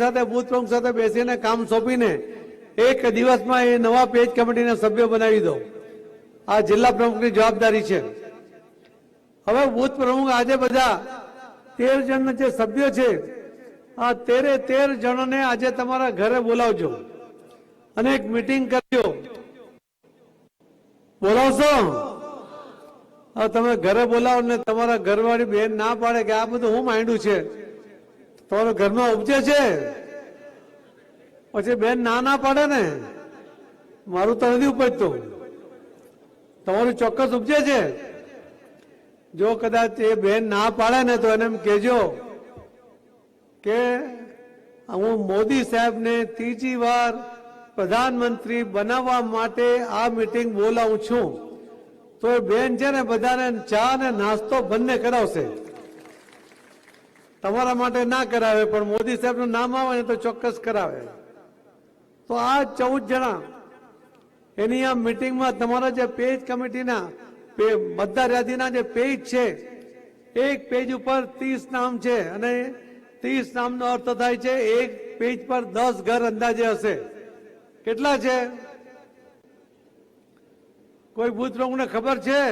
સાથે બુથ સાથે બેસીને કામ સોંપીને એક દિવસમાં એ નવા પેજ કમિટીના સભ્ય બનાવી દો આ જિલ્લા પ્રમુખની જવાબદારી છે. હવે બુથ પ્રમુખ આજે બધા તેર જણ જે સભ્યો છે, આ તેરે તેર જણને આજે તમારા ઘરે બોલાવજો અને એક મીટિંગ કરજો. બોલાવશો? તમે ઘરે બોલાવો ને તમારા ઘરવાળી બેન ના પાડે કે આ બધું હું માંડ્યું છે? તમારા ઘરમાં ઉપજે છે. પછી બેન ના ના પાડે ને. મારું તો નથી ઉપજતું. તમારું ચોક્કસ ઉપજે છે. જો કદાચ એ બેન ના પાડે ને તો એને એમ કહેજો કે હું મોદી સાહેબને ત્રીજી વાર પ્રધાનમંત્રી બનાવવા માટે આ મીટિંગ બોલાવું છું. તો એ બેન છે ને બધાને ચા ને નાસ્તો બંને કરાવશે. તમારા માટે ના કરાવે, પણ મોદી સાહેબનું નામ આવે ને તો ચોક્કસ કરાવે. તો આ ચૌદ જણા, એની આ મિટિંગમાં તમારા જે પેજ કમિટીના બધા યાદીના જે પેજ છે, એક પેજ ઉપર ત્રીસ નામ છે અને ત્રીસ નામનો અર્થ થાય છે, એક પેજ પર દસ ઘર અંદાજે હશે. કેટલા છે? કોઈ ભૂત પ્રમુખને ખબર છે?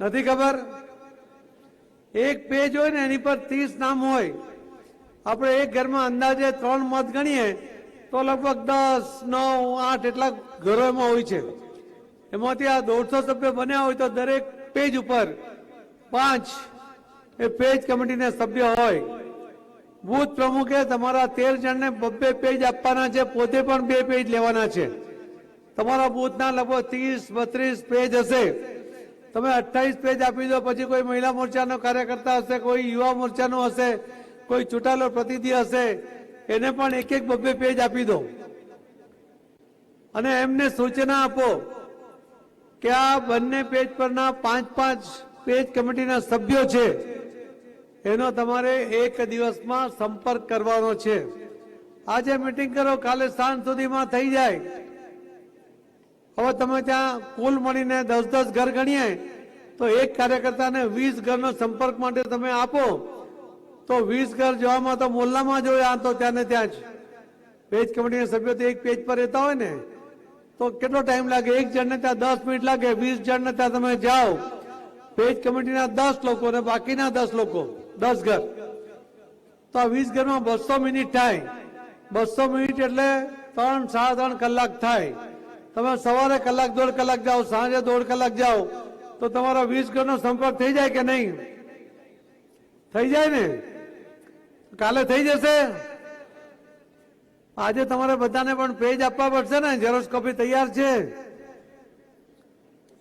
નથી ખબર? એક પેજ હોય ને એની પર ત્રીસ નામ હોય. આપણે એક ઘરમાં અંદાજે ત્રણ મત ગણીએ, તો લગભગ દસ, નવ, આઠ એટલા ઘરો એમાં હોય છે. એમાંથી આ દોઢસો સભ્ય બન્યા હોય તો દરેક પેજ ઉપર પાંચ એ પેજ કમિટીના સભ્ય હોય. બુથ પ્રમુખે તમારા તેર જણને બબ્બે પેજ આપવાના છે, પોતે પણ બે પેજ લેવાના છે. તમારા બુથના લગભગ ત્રીસ, બત્રીસ પેજ હશે. તમે અઠ્ઠાવીસ પેજ આપી દો, પછી કોઈ મહિલા મોરચાનો કાર્યકર્તા હશે, કોઈ યુવા મોરચાનો હશે, કોઈ ચૂંટાયેલો પ્રતિનિધિ હશે, એને પણ એક એક બબ્બે પેજ આપી દો. અને એમને સૂચના આપો કે આ બંને પેજ પરના પાંચ પાંચ પેજ કમિટીના સભ્યો છે. એનો તમારે એક દિવસમાં સંપર્ક કરવાનો છે. આજે મિટિંગ કરો, કાલે સાંજ સુધીમાં થઈ જાય. હવે તમે ત્યાં કુલ મળીને દસ દસ ઘર ગણીએ, તો એક કાર્યકર્તાને વીસ ઘરનો સંપર્ક માટે તમે આપો. તો વીસ ઘર જોવામાં તો મોલ્લામાં જોયા તો ત્યાં ને ત્યાં જ. પેજ કમિટીના સભ્યો તો એક પેજ પર રહેતા હોય ને. તો કેટલો ટાઈમ લાગે? એક જણને ત્યાં દસ મિનિટ લાગે, વીસ જણને ત્યાં તમે જાઓ. પેજ કમિટીના દસ લોકો ને બાકીના દસ લોકો, દસ ઘર. તો આ વીસ ઘરમાં બસો મિનિટ થાય. બસો મિનિટ એટલે ત્રણ, સાડા ત્રણ કલાક થાય. તમે સવારે કલાક દોઢ કલાક જાઓ, સાંજે દોઢ કલાક જાઓ, તો તમારા વીસ ઘરનો સંપર્ક થઈ જાય કે નહીં? થઈ જાય ને? કાલે થઈ જશે? આજે તમારે બધાને પણ પેજ આપવા પડશે ને? ઝેરોક્ષ કોપી તૈયાર છે?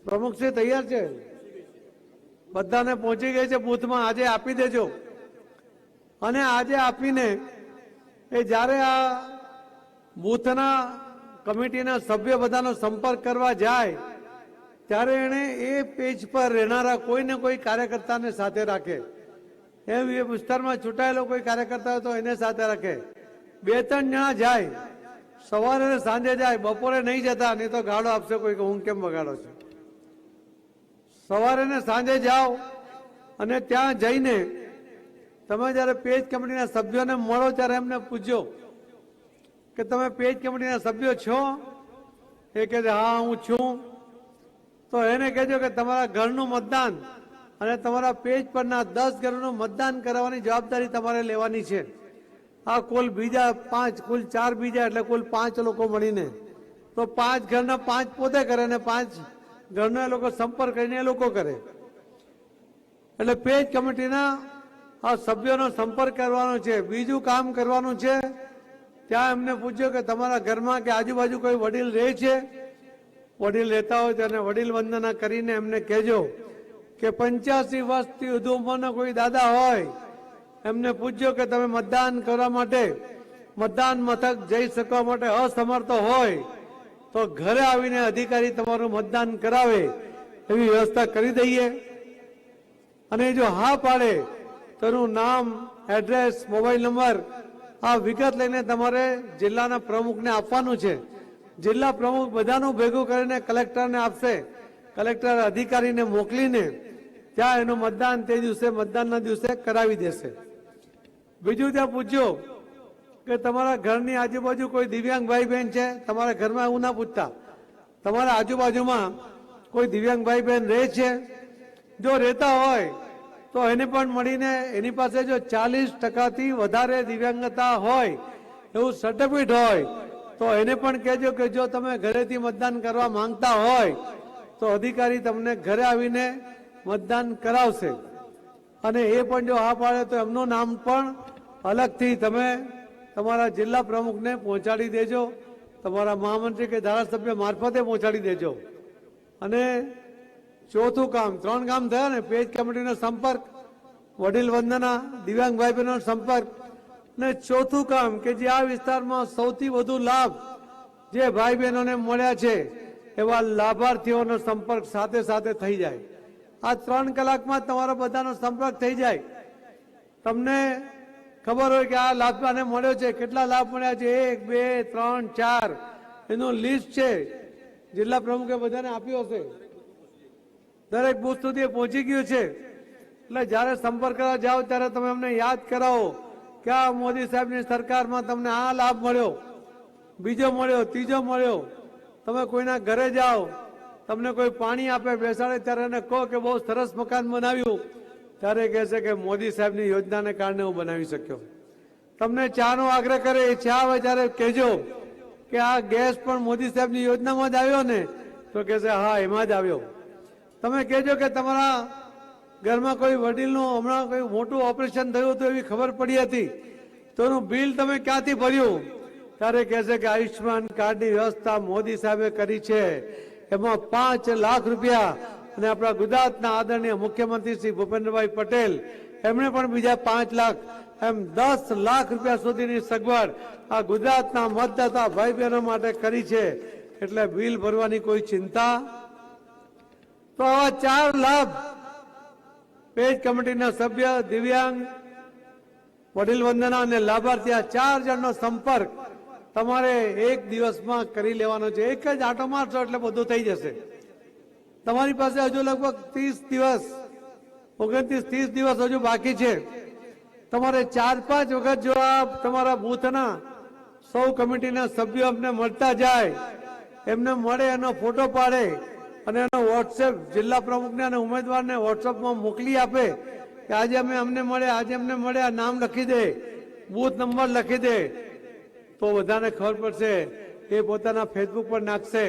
પ્રમુખ છે, તૈયાર છે? બધાને પહોંચી ગઈ છે બૂથમાં, આજે આપી દેજો. અને આજે આપીને એ જ્યારે આ બૂથના કમિટીના સભ્ય બધાનો સંપર્ક કરવા જાય, ત્યારે એણે એ પેજ પર રહેનારા કોઈને કોઈ કાર્યકર્તાને સાથે રાખે. એમ એ વિસ્તારમાં ચૂંટાયેલો કોઈ કાર્યકર્તા હોય તો એને સાથે રાખે. બે ત્રણ જણા જાય, સવારે ને સાંજે જાય, બપોરે નહીં જતા, નહીં તો ગાળો આપશે કોઈ કે હું કેમ બગાડો છું? સવારે ને સાંજે જાઓ અને ત્યાં જઈને તમે જ્યારે પેજ કમિટીના સભ્યોને મળો ત્યારે એમને પૂછજો કે તમે પેજ કમિટીના સભ્યો છો? એ કહે છે, હા હું છું. તો એને કહેજો કે તમારા ઘરનું મતદાન અને તમારા પેજ પરના દસ ઘરનું મતદાન કરાવવાની જવાબદારી તમારે લેવાની છે. આ કુલ બીજા પાંચ કુલ ચાર બીજા એટલે કુલ પાંચ લોકો મળીને. તો પાંચ ઘરના પાંચ પોતે કરે ને પાંચ ઘરના લોકો સંપર્ક કરીને એ લોકો કરે. એટલે પેજ કમિટીના આ સભ્યોનો સંપર્ક કરવાનો છે. બીજું કામ કરવાનું છે ત્યાં એમને પૂછ્યો કે તમારા ઘરમાં કે આજુબાજુ કોઈ વડીલ રહે છે? વડીલ રહેતા હોય તેને વડીલ વંદના કરીને એમને કહેજો કે પંચ્યાસી વર્ષથી વધુ કોઈ દાદા હોય, એમને પૂછજો કે તમે મતદાન કરવા માટે, મતદાન મથક જઈ શકવા માટે અસમર્થ હોય, તો ઘરે આવીને અધિકારી તમારું મતદાન કરાવે, એવી વ્યવસ્થા કરી દઈએ. અને જો હા પાડે, તો નામ, એડ્રેસ, મોબાઈલ નંબર આ વિગત લઈને તમારે જિલ્લાના પ્રમુખને આપવાનું છે. જિલ્લા પ્રમુખ બધાનું ભેગું કરીને કલેક્ટરને આપશે. કલેક્ટર અધિકારીને મોકલીને ત્યાં એનું મતદાન તે દિવસે મતદાનના દિવસે કરાવી દેશે. બીજું ત્યાં પૂછ્યો કે તમારા ઘરની આજુબાજુ કોઈ દિવ્યાંગ ભાઈ બહેન છે? તમારા ઘરમાં એવું ના પૂછતા. તમારા આજુબાજુમાં કોઈ દિવ્યાંગ ભાઈ બહેન રહે છે? જો રહેતા હોય તો એને પણ મળીને એની પાસે જો ચાલીસ ટકાથી વધારે દિવ્યાંગતા હોય, એવું સર્ટિફિકેટ હોય, તો એને પણ કહેજો કે જો તમે ઘરેથી મતદાન કરવા માંગતા હોય, તો અધિકારી તમને ઘરે આવીને મતદાન કરાવશે. અને એ પણ જો હા પાડે તો એમનું નામ પણ અલગથી તમે તમારા જિલ્લા પ્રમુખને પહોંચાડી દેજો. તમારા મહામંત્રી કે ધારાસભ્ય મારફતે પહોંચાડી દેજો. અને ચોથું કામ, ત્રણ કામ થયા ને, પેજ કમિટીનો સંપર્ક, વડીલ વંદના, દિવ્યાંગ ભાઈ બહેનો સંપર્ક. ને ચોથું કામ કે જે આ વિસ્તારમાં સૌથી વધુ લાભ જે ભાઈ બહેનોને મળ્યા છે, એવા લાભાર્થીઓનો સંપર્ક સાથે સાથે થઈ જાય. આ ત્રણ કલાકમાં તમારો બધાનો સંપર્ક થઈ જાય. તમને ખબર હોય કે આ લાભ આને મળ્યો છે, કેટલા લાભ મળ્યા છે? એક, બે, ત્રણ, ચાર. એનું લિસ્ટ છે. જિલ્લા પ્રમુખે બધાને આપ્યું હશે. દરેક બુથ સુધી પહોંચી ગયું છે. એટલે જ્યારે સંપર્ક કરવા જાઓ, ત્યારે તમે અમને યાદ કરાવો કે આ મોદી સાહેબની સરકારમાં તમને આ લાભ મળ્યો, બીજો મળ્યો, ત્રીજો મળ્યો. તમે કોઈના ઘરે જાઓ, તમને કોઈ પાણી આપે, બેસાડે, ત્યારે એને કહો કે બહુ સરસ મકાન બનાવ્યું. ત્યારે કહેશે કે મોદી સાહેબની યોજનાને કારણે હું બનાવી શક્યો. તમને ચાનો આગ્રહ કરે, એ ચા આવે ત્યારે કહેજો કે આ ગેસ પણ મોદી સાહેબની યોજનામાં જ આવ્યો ને, તો કહેશે હા, એમાં જ આવ્યો. તમે કહેજો કે તમારા ઘરમાં કોઈ વડીલનું હમણાં કોઈ મોટું ઓપરેશન થયું હતું એવી ખબર પડી હતી. તો એનું બિલ તમે ક્યાંથી ભર્યું? ત્યારે કહેશે કે આયુષ્યમાન કાર્ડની વ્યવસ્થા મોદી સાહેબે કરી છે. એમાં પાંચ લાખ રૂપિયા અને આપણા ગુજરાતના આદરણીય મુખ્યમંત્રી શ્રી ભૂપેન્દ્રભાઈ પટેલ, એમણે પણ બીજા પાંચ લાખ, એમ દસ લાખ રૂપિયા સુધીની સગવડ આ ગુજરાતના મતદાતા ભાઈ બહેનો માટે કરી છે. એટલે બિલ ભરવાની કોઈ ચિંતા તો આવા ચાર લાભ પેજ કમિટીના સભ્ય દિવ્યાંગ વડીલ વંદના અને લાભાર્થી આ ચાર જણનો સંપર્ક તમારે એક દિવસમાં કરી લેવાનો છે. એક જ આટો મારશો એટલે બધું થઈ જશે. તમારી પાસે હજુ લગભગ ત્રીસ દિવસ, ઓગણત્રીસ ત્રીસ દિવસ હજુ બાકી છે. તમારે ચાર પાંચ વખત જો આ તમારા બૂથના સૌ કમિટીના સભ્યો અમને મળતા જાય, એમને મળે એનો ફોટો પાડે વોટ્સએપ જિલ્લા પ્રમુખને અને ઉમેદવારને વોટ્સએપમાં મોકલી આપે કે આજે અમે અમને મળે, આજે અમને મળે, આ નામ લખી દે, બૂથ નંબર લખી દે. તો બધાને ખબર પડશે એ પોતાના ફેસબુક પર નાખશે.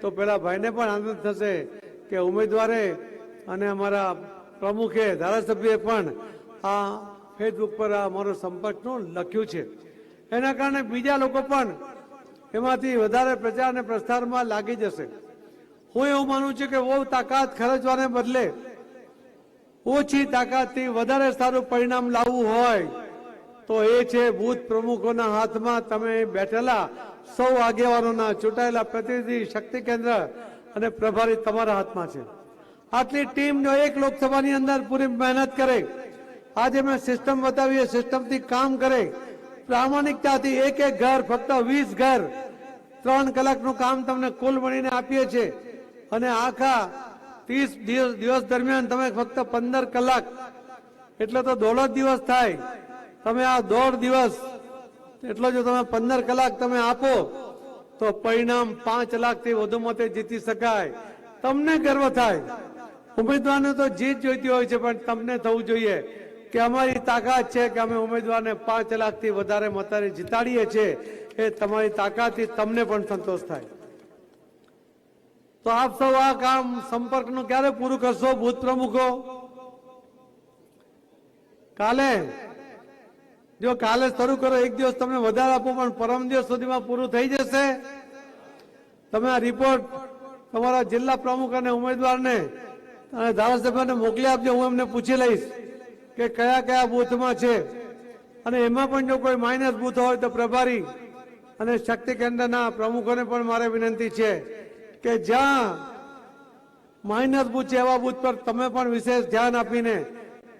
તો પેલા ભાઈને પણ આનંદ થશે કે ઉમેદવારે અને અમારા પ્રમુખે, ધારાસભ્યએ પણ આ ફેસબુક પર અમારો સંપર્કનું લખ્યું છે. એના કારણે બીજા લોકો પણ એમાંથી વધારે પ્રચાર અને પ્રસારમાં લાગી જશે. હું એવું માનું છું કે બહુ તાકાત ખર્ચવાને બદલે ઓછી તાકાતથી વધારે સારું પરિણામ લાવવું હોય તો એ છે બૂથ પ્રમુખોના હાથમાં તમે બેઠેલા સૌ આગેવાનોના ચૂંટાયેલા પ્રતિનિધિ, શક્તિ કેન્દ્ર અને પ્રભારી તમારા હાથમાં છે. આટલી ટીમ જો એક લોકસભાની અંદર પૂરી મહેનત કરે. આજે મેં સિસ્ટમ બતાવી સિસ્ટમથી કામ કરે. પ્રામાણિકતાથી એક એક ઘર, ફક્ત વીસ ઘર, ત્રણ કલાકનું કામ તમને કુલ મળીને આપીએ છીએ. અને આખા ત્રીસ દિવસ દરમિયાન તમે ફક્ત પંદર કલાક, એટલે તો દોઢ દિવસ થાય. તમે આ દોઢ દિવસ, એટલો જો તમે પંદર કલાક તમે આપો, તો પરિણામ પાંચ લાખથી વધુ મતે જીતી શકાય. તમને ગર્વ થાય. ઉમેદવારને તો જીત જોઈતી હોય છે, પણ તમને થવું જોઈએ કે અમારી તાકાત છે કે અમે ઉમેદવારને પાંચ લાખથી વધારે મતાને જીતાડીએ છીએ. એ તમારી તાકાતથી તમને પણ સંતોષ થાય. તો આપ સૌ આ કામ સંપર્કનું ક્યારે પૂરું કરશો, ભૂત પ્રમુખો? કાલે, જો કાલે શરૂ કરો, એક દિવસ તમને વધારે આપો, પણ પરમ દિવસ સુધીમાં પૂરું થઈ જશે. તમે આ રિપોર્ટ તમારા જિલ્લા પ્રમુખ અને ઉમેદવારને અને ધારાસભ્યને મોકલી આપજો, હું એમને પૂછી લઈશ કે કયા કયા બૂથમાં છે. અને એમાં પણ જો કોઈ માઇનસ બૂથ હોય તો પ્રભારી અને શક્તિ કેન્દ્રના પ્રમુખોને પણ મારે વિનંતી છે. કે જ્યાં માઇનસ બૂથ છે એવા બૂથ પર તમે પણ વિશેષ ધ્યાન આપીને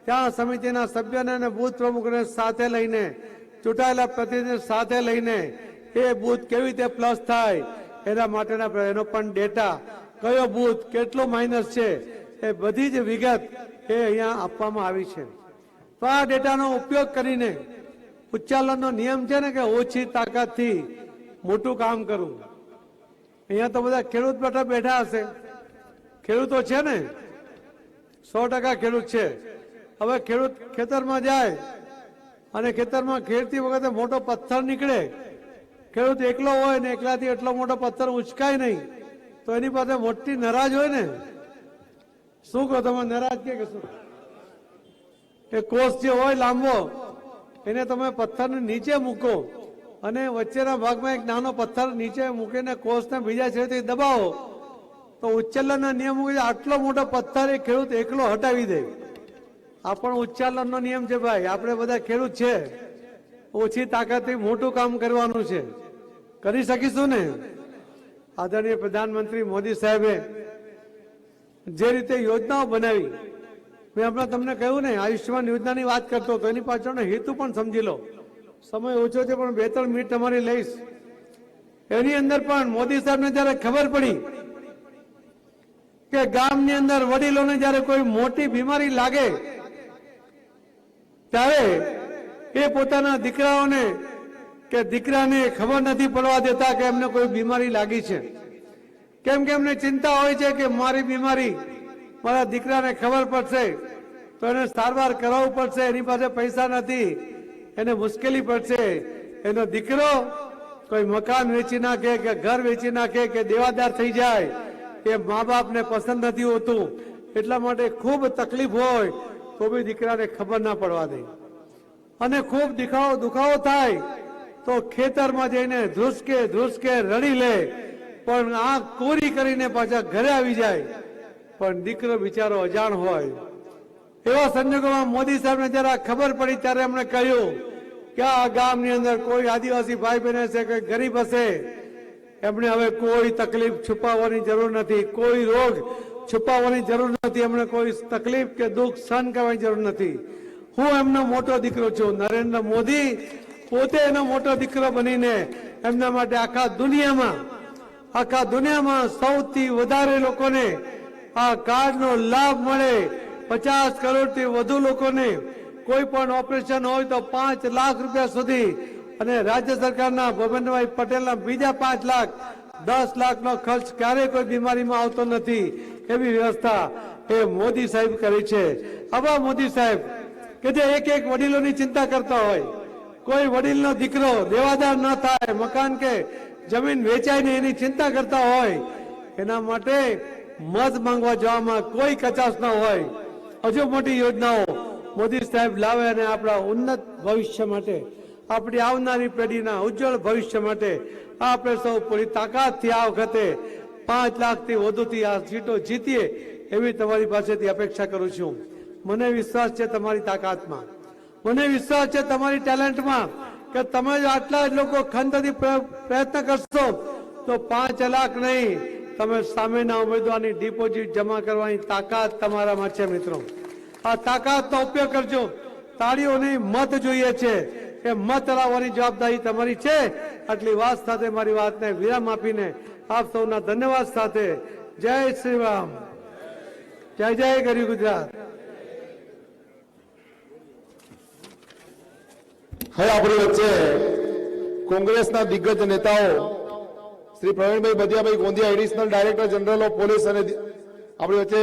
ત્યાં સમિતિના સભ્યોને અને બૂથ પ્રમુખને સાથે લઈને, ચૂંટાયેલા પ્રતિનિધિ સાથે લઈને એ બૂથ કેવી રીતે પ્લસ થાય એના માટેના એનો પણ ડેટા કયો બૂથ કેટલો માઇનસ છે એ બધી જ વિગત એ અહીંયા આપવામાં આવી છે. તો આ ડેટાનો ઉપયોગ કરીને ઉચ્ચાલનનો નિયમ છે ને કે ઓછી તાકાતથી મોટું કામ કરવું. અહીંયા તો બધા ખેડૂત બેઠા બેઠા હશે. ખેડૂતો છે ને? સો ટકા ખેડૂત છે. હવે ખેડૂત ખેતરમાં જાય અને ખેતરમાં ખેડતી વખતે મોટો પથ્થર નીકળે. ખેડૂત એકલો હોય ને એકલાથી એટલો મોટો પથ્થર ઉચકાય નહીં. તો એની પાસે મોટી નરાજ હોય ને? શું કહો તમે? નરાજ કે શું એ કોષ જે હોય લાંબો, એને તમે પથ્થરને નીચે મૂકો. અને વચ્ચેના ભાગમાં એક નાનો પથ્થર નીચે મૂકીને કોષને બીજા છેડેથી દબાવો. તો ઉચ્ચાલનના નિયમ મુજબ આટલો મોટો પથ્થર એ ખેડૂત એકલો હટાવી દે. આ પણ ઉચ્ચાલનનો નિયમ છે ભાઈ. આપણે બધા ખેડૂત છે. ઓછી તાકાતથી મોટું કામ કરવાનું છે. કરી શકીશું ને? આદરણીય પ્રધાનમંત્રી મોદી સાહેબે જે રીતે યોજનાઓ બનાવી, મેં હમણાં તમને કહ્યું ને, આયુષ્યમાન યોજનાની વાત કરતો તો એની પાછળનો હેતુ પણ સમજી લો. સમય ઓછો છે, પણ બે ત્રણ મિનિટ તમારી લઈશ. એની અંદર પણ મોદી સાહેબને જયારે ખબર પડી કે ગામની અંદર વડીલોને જયારે કોઈ મોટી બીમારી લાગે, ત્યારે એ પોતાના દીકરાઓને કે દીકરાને ખબર નથી પડવા દેતા કે એમને કોઈ બીમારી લાગી છે. કેમ કે એમને ચિંતા હોય છે કે મારી બીમારી મારા દીકરાને ખબર પડશે, તો એને સારવાર કરાવવું પડશે, એની પાસે પૈસા નથી. એને મુશ્કેલી પડશે. એનો દીકરો કોઈ મકાન વેચી નાખે કે ઘર વેચી નાખે કે દેવાદાર થઈ જાય, એ મા બાપને પસંદ નથી હોતું. એટલા માટે ખૂબ તકલીફ હોય તો બી દીકરાને ખબર ના પડવા દે. અને ખૂબ દુખાવો દુખાવો થાય તો ખેતરમાં જઈને ધ્રુસકે ધ્રુસકે રડી લે. પણ આંખ કોરી કરીને પાછા ઘરે આવી જાય. પણ દીકરો બિચારો અજાણ હોય. એવા સંજોગોમાં મોદી સાહેબને જયારે ખબર પડી ત્યારે એમણે કહ્યું કે આ ગામની અંદર કોઈ આદિવાસી ભાઈ બહેન હશે, કોઈ ગરીબ હશે, એમણે હવે કોઈ તકલીફ છુપાવવાની જરૂર નથી, કોઈ રોગ છુપાવવાની જરૂર નથી, એમણે કોઈ તકલીફ કે દુઃખ સહન કરવાની જરૂર નથી. હું એમનો મોટો દીકરો છું. નરેન્દ્ર મોદી પોતે એનો મોટો દીકરો બનીને એમના માટે આખા દુનિયામાં આખા દુનિયામાં સૌથી વધારે લોકોને આ કાર્ડનો લાભ મળે પચાસ કરોડથી વધુ લોકોને કોઈ પણ ઓપરેશન હોય તો પાંચ લાખ રૂપિયા સુધી અને રાજ્ય સરકારના ભૂપેન્દ્રભાઈ પટેલના બીજા પાંચ લાખ, દસ લાખનો ખર્ચ ક્યારેય કોઈ બીમારીમાં આવતો નથી. એવી વ્યવસ્થા એ મોદી સાહેબ કરી છે. આવા મોદી સાહેબ, કે જે એક એક વડીલોની ચિંતા કરતા હોય, કોઈ વડીલનો દીકરો દેવાદાર ન થાય, મકાન કે જમીન વેચાય નહીં એની ચિંતા કરતા હોય, એના માટે મત માંગવા જવામાં કોઈ કચાશ ન હોય. હજુ મોટી યોજનાઓ મોદી સાહેબ લાવે અને આપણા ઉન્નત ભવિષ્ય માટે, આપણી આવનારી પેઢીના ઉજ્જવળ ભવિષ્ય માટે આપણે સૌ પૂરી તાકાતથી આ વખતે પાંચ લાખથી વધુથી આ સીટો જીતીએ એવી તમારી પાસેથી અપેક્ષા કરું છું. મને વિશ્વાસ છે તમારી તાકાતમાં. મને વિશ્વાસ છે તમારી ટેલેન્ટમાં કે તમે જો આટલા જ લોકો ખંતથી પ્રયત્ન કરશો તો પાંચ લાખ નહીં તમે સામેના ઉમેદવારની ડિપોઝિટ જમા કરવાની તાકાત તમારામાં છે, મિત્રો. આ તાકાતનો ઉપયોગ કરજો. તાળીઓની મત જોઈએ છે. એ મત લાવવાની જવાબદારી તમારી છે. આટલી વાત સાથે મારી વાતને વિરામ આપીને આપ સૌના ધન્યવાદ સાથે જય શ્રી રામ. જય જય ગરી ગુજરાત. હવે આપણી વચ્ચે કોંગ્રેસના દિગ્ગજ નેતાઓ Shri Praveenbhai Badhiyabhai Gondhiya additional director general of police અને આપણી વચ્ચે